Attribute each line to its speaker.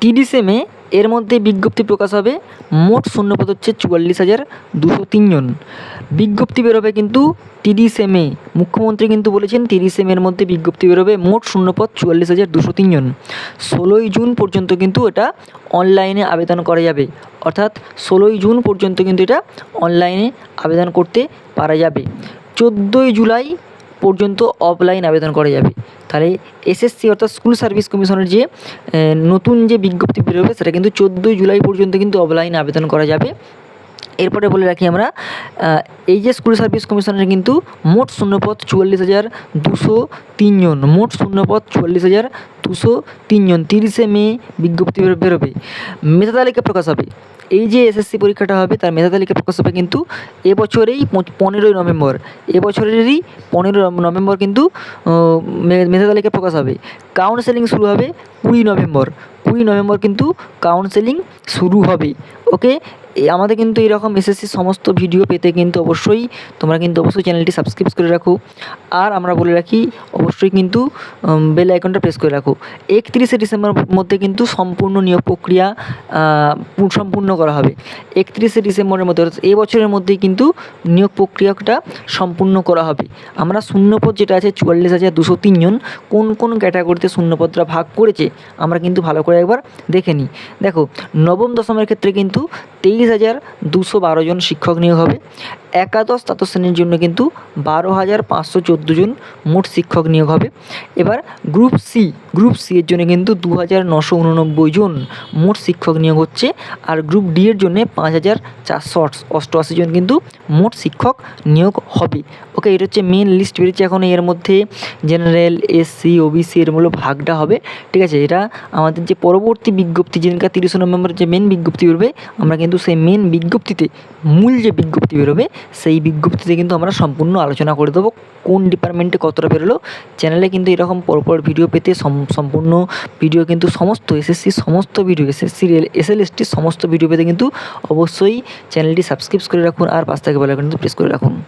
Speaker 1: তিরিশে মে এর মধ্যে বিজ্ঞপ্তি প্রকাশ হবে, মোট শূন্যপদ হচ্ছে চুয়াল্লিশ হাজার দুশো তিনজন বিজ্ঞপ্তি বেরোবে কিন্তু তিরিশে মে মুখ্যমন্ত্রী কিন্তু বলেছেন তিরিশে মের মধ্যে বিজ্ঞপ্তি বেরোবে মোট শূন্যপদ চুয়াল্লিশ হাজার দুশো তিনজন ষোলোই জুন পর্যন্ত কিন্তু এটা অনলাইনে আবেদন করা যাবে। অর্থাৎ ষোলোই জুন পর্যন্ত কিন্তু এটা অনলাইনে আবেদন করতে পারা যাবে। চোদ্দোই জুলাই পর্যন্ত অফলাইন আবেদন করা যাবে। তাহলে এসএসসি অর্থাৎ স্কুল সার্ভিস কমিশনের যে নতুন যে বিজ্ঞপ্তি বেরোবে, সেটা কিন্তু চোদ্দোই জুলাই পর্যন্ত কিন্তু অফলাইন আবেদন করা যাবে। এরপরে বলে রাখি আমরা এই যে স্কুল সার্ভিস কমিশনের কিন্তু মোট শূন্যপদ চুয়াল্লিশ হাজার দুশো তিনজন মোট শূন্যপদ চুয়াল্লিশ হাজার দুশো তিনজন তিরিশে মে বিজ্ঞপ্তি বেরো- বেরোবে। মেধা তালিকা প্রকাশ হবে। এই যে এসএসসি পরীক্ষাটা হবে, তার মেধা তালিকা প্রকাশ হবে কিন্তু এবছরেই পনেরোই নভেম্বর। এবছরেরই পনেরো নভেম্বর কিন্তু মেধা তালিকা প্রকাশ হবে। কাউন্সেলিং শুরু হবে কুড়ি নভেম্বর। কুড়ি নভেম্বর কিন্তু কাউন্সেলিং শুরু হবে ওকে এই আমাদের কিন্তু এরকম এসএসসি সমস্ত ভিডিও পেতে কিন্তু অবশ্যই তোমরা কিন্তু অবশ্যই চ্যানেলটি সাবস্ক্রাইব করে রাখো। আর আমরা বলে রাখি, অবশ্যই কিন্তু বেল আইকনটা প্রেস করে রাখো। একত্রিশে ডিসেম্বর মধ্যে কিন্তু সম্পূর্ণ নিয়োগ প্রক্রিয়া সম্পূর্ণ করা হবে। একত্রিশে ডিসেম্বরের মধ্যে এই বছরের মধ্যেই কিন্তু নিয়োগ প্রক্রিয়াটা সম্পূর্ণ করা হবে। আমরা শূন্যপদ যেটা আছে চুয়াল্লিশ হাজার দুশো তিনজন কোন কোন ক্যাটাগরিতে শূন্যপদটা ভাগ করেছে, আমরা কিন্তু ভালো করে একবার দেখে নিই। দেখো, নবম দশমের ক্ষেত্রে কিন্তু তেইশ হাজার দুশো বারো জন শিক্ষক নিয়োগ হবে। একাদশ দ্বাদশ শ্রেণির জন্য কিন্তু বারো হাজার পাঁচশো চোদ্দ জন মোট শিক্ষক নিয়োগ হবে। এবার গ্রুপ সি গ্রুপ সি এর জন্য কিন্তু দু হাজার নশো উননব্বই জন মোট শিক্ষক নিয়োগ হচ্ছে আর গ্রুপ ডি এর জন্য পাঁচ হাজার চারশো অষ্টআশি জন কিন্তু মোট শিক্ষক নিয়োগ হবে। ওকে এটা হচ্ছে মেন লিস্ট বেরিয়েছে এখন। এর মধ্যে জেনারেল এসসি ওবিসি এর মূল্য ভাগটা হবে। ঠিক আছে, এটা আমাদের যে পরবর্তী বিজ্ঞপ্তি যেদিনকার তিরিশে নভেম্বর যে মেন বিজ্ঞপ্তি বেরোবে, আমরা কিন্তু সেই মেন বিজ্ঞপ্তিতে মূল যে বিজ্ঞপ্তি বেরোবে সেই বিজ্ঞপ্তিতে কিন্তু আমরা সম্পূর্ণ আলোচনা করে দেবো কোন ডিপার্টমেন্টে কতটা বেরোলো। চ্যানেলে কিন্তু এরকম পরপর ভিডিও পেতে সম- সম্পূর্ণ ভিডিও কিন্তু সমস্ত এসএসসি সমস্ত ভিডিও এসএসসি এসএলএসটি সমস্ত ভিডিও পেতে কিন্তু অবশ্যই চ্যানেলটি সাবস্ক্রাইব করে রাখুন আর পাশ থেকে বেলা কিন্তু প্রেস করে রাখুন।